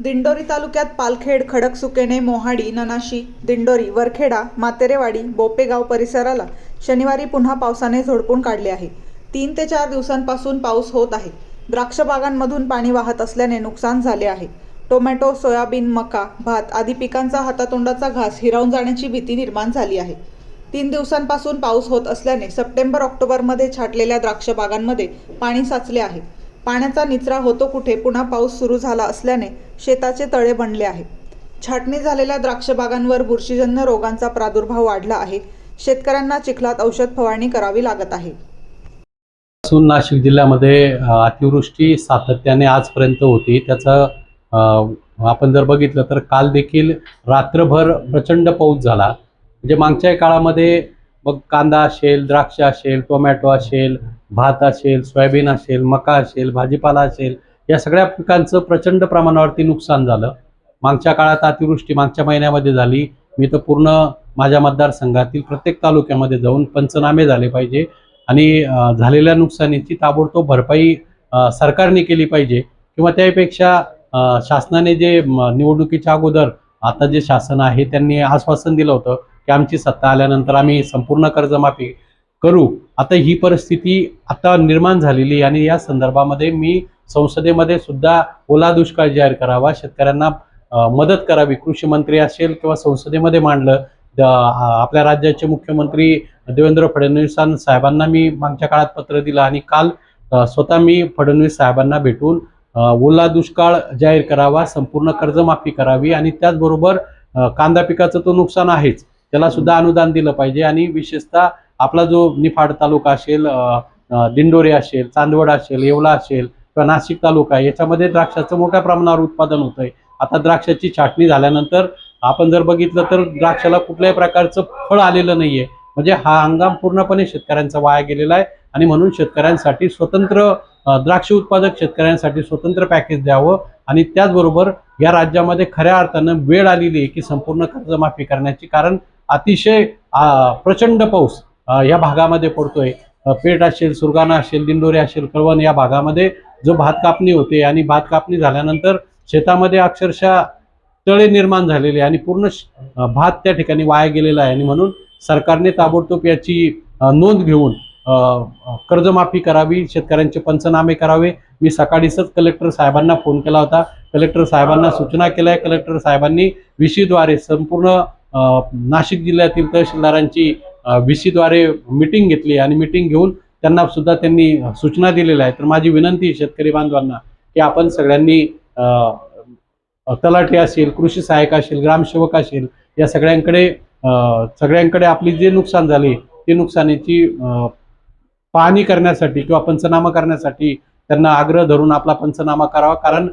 दिंडोरी तालुक्यात पालखेड खडकसुकेने मोहाडी ननाशी दिंडोरी वरखेडा मातेरेवाडी बोपेगाव परिसराला शनिवारी पुन्हा पावसाने झोडपून काढले आहे. तीन ते चार दिवसांपासून पाऊस होत आहे. द्राक्ष बागांमधून पाणी वाहत असल्याने नुकसान झाले आहे. टोमॅटो सोयाबीन मका भात आदी पिकांचा हातातोंडाचा घास हिरावून जाण्याची भीती निर्माण झाली आहे. तीन दिवसांपासून पाऊस होत असल्याने सप्टेंबर ऑक्टोबरमध्ये छाटलेल्या द्राक्ष बागांमध्ये पाणी साचले आहे. पाण्याचा निचरा होतो कुठे पुन्हा पाऊस सुरू झाला असल्याने शेताचे तळे बनले आहे. छाटणी झालेल्या द्राक्ष बागांवर बुरशीजन्य रोगांचा प्रादुर्भाव वाढला आहे. शेतकऱ्यांना चिखलात औषध फवारणी करावी लागत आहे. पासून नाशिक जिल्ह्यामध्ये अतिवृष्टी सातत्याने आजपर्यंत होती. त्याचं आपण जर बघितलं तर काल देखील रात्रभर प्रचंड पाऊस झाला. म्हणजे मागच्या काळामध्ये मग कांदा असेल द्राक्ष असेल टोमॅटो असेल भात असेल सोयाबीन असेल मका असेल भाजीपाला असेल या सगळ्या पिकांचं प्रचंड प्रमाणावरती नुकसान झालं. मागच्या काळात अतिवृष्टी मागच्या महिन्यामध्ये झाली. मी तर पूर्ण माझ्या मतदारसंघातील प्रत्येक तालुक्यामध्ये जाऊन पंचनामे झाले पाहिजे आणि झालेल्या नुकसानीची ताबडतोब भरपाई सरकारने केली पाहिजे किंवा त्यापेक्षा शासनाने जे निवडणुकीच्या अगोदर आता जे शासन आहे त्यांनी आश्वासन दिलं होतं की आमची सत्ता आल्यानंतर आम्ही संपूर्ण कर्जमाफी करू. आता ही परिस्थिती आता निर्माण झालेली आहे आणि या संदर्भामध्ये मी संसदेमध्ये सुद्धा ओला दुष्काळ जाहीर करावा शेतकऱ्यांना मदत करावी कृषी मंत्री असेल किंवा संसदेमध्ये मांडलं आपल्या राज्याचे मुख्यमंत्री देवेंद्र फडणवीस साहेबांना मी मागच्या काळात पत्र दिलं आणि काल स्वतः मी फडणवीस साहेबांना भेटून ओला दुष्काळ जाहीर करावा संपूर्ण कर्जमाफी करावी आणि त्याचबरोबर कांदा पिकाचं तो नुकसान आहेच त्याला सुद्धा अनुदान दिलं पाहिजे आणि विशेषतः आपला जो निफाड तालुका असेल दिंडोरी असेल चांदवड असेल येवला असेल किंवा नाशिक तालुका याच्यामध्ये द्राक्षाचं मोठ्या प्रमाणावर उत्पादन होतंय. आता द्राक्षाची छाटणी झाल्यानंतर आपण जर बघितलं तर द्राक्षाला कुठल्याही प्रकारचं फळ आलेलं नाहीये. म्हणजे हा हंगाम पूर्णपणे शेतकऱ्यांचा वाया गेलेला आहे आणि म्हणून शेतकऱ्यांसाठी स्वतंत्र द्राक्ष उत्पादक शेतकऱ्यांसाठी स्वतंत्र पॅकेज द्यावं आणि त्याचबरोबर या राज्यामध्ये खऱ्या अर्थानं वेळ आलेली आहे की संपूर्ण कर्जमाफी करण्याची कारण अतिशय प्रचंड पाऊस या भागामध्ये पडतोय. पेठ असेल सुरगाणा असेल दिंडोरी असेल कळवण या भागामध्ये जो भात कापणी होते आणि भात कापणी झाल्यानंतर शेतामध्ये अक्षरशः तळे निर्माण झालेले आहे आणि पूर्ण श- भात त्या ठिकाणी वाया गेलेला आहे आणि म्हणून सरकारने ताबडतोब याची नोंद घेऊन कर्जमाफी करावी शेतकऱ्यांचे पंचनामे करावे. मी सकाळीच कलेक्टर साहेबांना फोन केला होता. कलेक्टर साहेबांना सूचना केल्या. कलेक्टर साहेबांनी विशीद्वारे संपूर्ण नाशिक जिल्ह्यातील तहसीलदारांची व्हीसीद्वारे मिटिंग घेतली आणि मिटिंग घेऊन त्यांना सुद्धा त्यांनी सूचना दिलेल्या आहेत. तर माझी विनंती शेतकरी बांधवांना की आपण सगळ्यांनी तलाठी असेल कृषी सहाय्यक असेल ग्रामसेवक असेल या सगळ्यांकडे सगळ्यांकडे आपली जे नुकसान झाले ते नुकसानीची पाहणी करण्यासाठी किंवा पंचनामा करण्यासाठी त्यांना आग्रह धरून आपला पंचनामा करावा. कारण